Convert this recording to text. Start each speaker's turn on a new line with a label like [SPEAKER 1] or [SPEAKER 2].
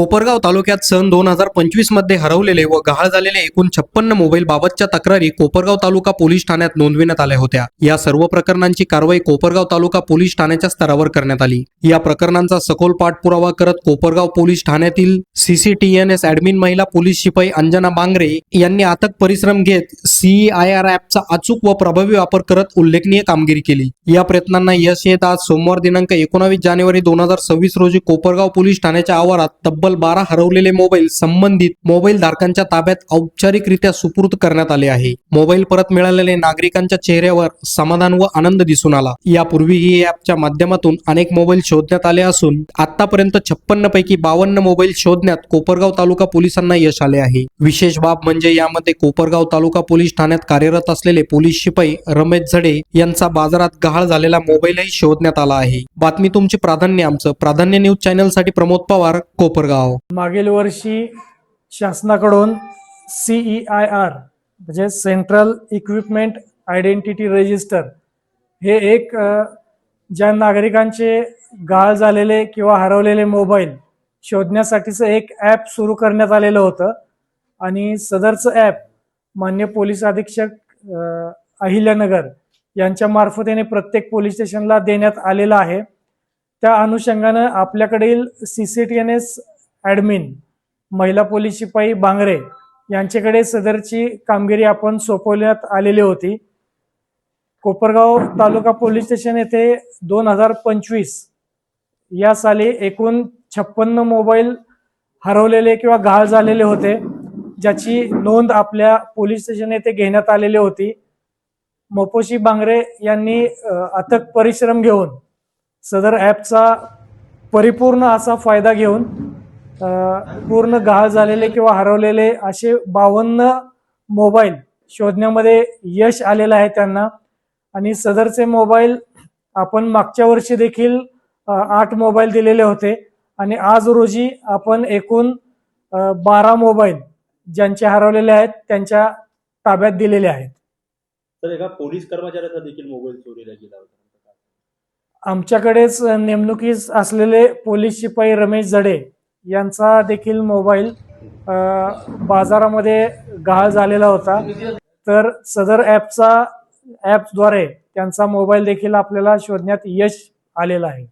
[SPEAKER 1] कोपरगाव तालुक्यात सन दोन हजार पंचवीसमध्ये हरवलेले व गहाळ झालेले एकूण छप्पन्न मोबाईल बाबतच्या तक्रारी कोपरगाव तालुका पोलीस ठाण्यात नोंदविण्यात आल्या होत्या. या सर्व प्रकरणांची कारवाई कोपरगाव तालुका पोलीस ठाण्याच्या स्तरावर करण्यात आली. या प्रकरणांचा सखोल पाठपुरावा करत कोपरगाव पोलीस ठाण्यातील सीसीटीएनएस ऍडमिन महिला पोलीस शिपाई अंजना बांगरे यांनी अथक परिश्रम घेत सीआयआर ऍपचा अचूक व प्रभावी वापर करत उल्लेखनीय कामगिरी केली. या प्रयत्नांना यश येत आज सोमवार दिनांक एकोणावीस जानेवारी दोन हजार सव्वीस रोजी कोपरगाव पोलीस ठाण्याच्या आवारात तब्बल बारा हरवलेले मोबाईल संबंधित मोबाईल धारकांच्या ताब्यात औपचारिकरित्या सुपूर्द करण्यात आले आहे. मोबाईल परत मिळालेले नागरिकांच्या चेहऱ्यावर समाधान व आनंद दिसून आला. यापूर्वीही ही ॲपच्या माध्यमातून अनेक मोबाईल शोधण्यात आले असून आतापर्यंत छप्पन्न पैकी बावन्न मोबाईल शोधण्यात कोपरगाव तालुका पोलिसांना यश आले आहे. विशेष बाब म्हणजे यामध्ये कोपरगाव तालुका पोलीस ठाण्यात कार्यरत असलेले पोलीस शिपाई रमेश झडे यांचा बाजारात गहाळ झालेला मोबाईलही शोधण्यात आला आहे. बातमी तुमची प्राधान्य आमचं. प्राधान्य न्यूज चॅनलसाठी प्रमोद पवार कोपरगाव.
[SPEAKER 2] मागील वर्षी शासनाकडून सीई आय आर म्हणजे सेंट्रल इक्विपमेंट आयडेंटिटी रजिस्टर हे एक ज्या नागरिकांचे गाळ झालेले किंवा हरवलेले मोबाईल शोधण्यासाठीचं एक ॲप सुरू करण्यात आलेलं होतं. आणि सदरचं ॲप मान्य पोलीस अधीक्षक अहिल्यानगर यांच्या मार्फतीने प्रत्येक पोलीस स्टेशनला देण्यात आलेलं आहे. त्या अनुषंगानं आपल्याकडील C C T N S admin महिला पोलीस शिपाई बांगरे यांच्याकडे सदरची कामगिरी आपण सोपवण्यात आलेली होती. कोपरगाव तालुका पोलीस स्टेशन येथे दोन हजार पंचवीस या साली एकूण छप्पन्न मोबाईल हरवलेले किंवा गहाळ झालेले होते ज्याची नोंद आपल्या पोलीस स्टेशन येथे घेण्यात आलेली होती. मोपोशी बांगरे यांनी अथक परिश्रम घेऊन सदर ॲपचा परिपूर्ण असा फायदा घेऊन पूर्ण गहाळ झालेले किंवा हरवलेले असे बावन्न मोबाईल शोधण्यामध्ये यश आलेलं आहे त्यांना. आणि सदरचे मोबाईल आपण मागच्या वर्षी देखील आठ मोबाईल दिलेले होते. आणि आज रोजी आपण एकूण बारा मोबाईल ज्यांचे हरवलेले आहेत त्यांच्या ताब्यात दिलेले आहेत.
[SPEAKER 3] तर एका पोलीस कर्मचाऱ्याचा देखील मोबाईल चोरीला गेला होता.
[SPEAKER 2] आमच्याकडेच नेमणुकीस असलेले पोलीस शिपाई रमेश जडे यांचा देखील मोबाईल बाजारामध्ये गहाळ झालेला होता. तर सदर ॲपचा ॲपद्वारे त्यांचा मोबाईल देखील आपल्याला शोधण्यात यश आलेलं आहे.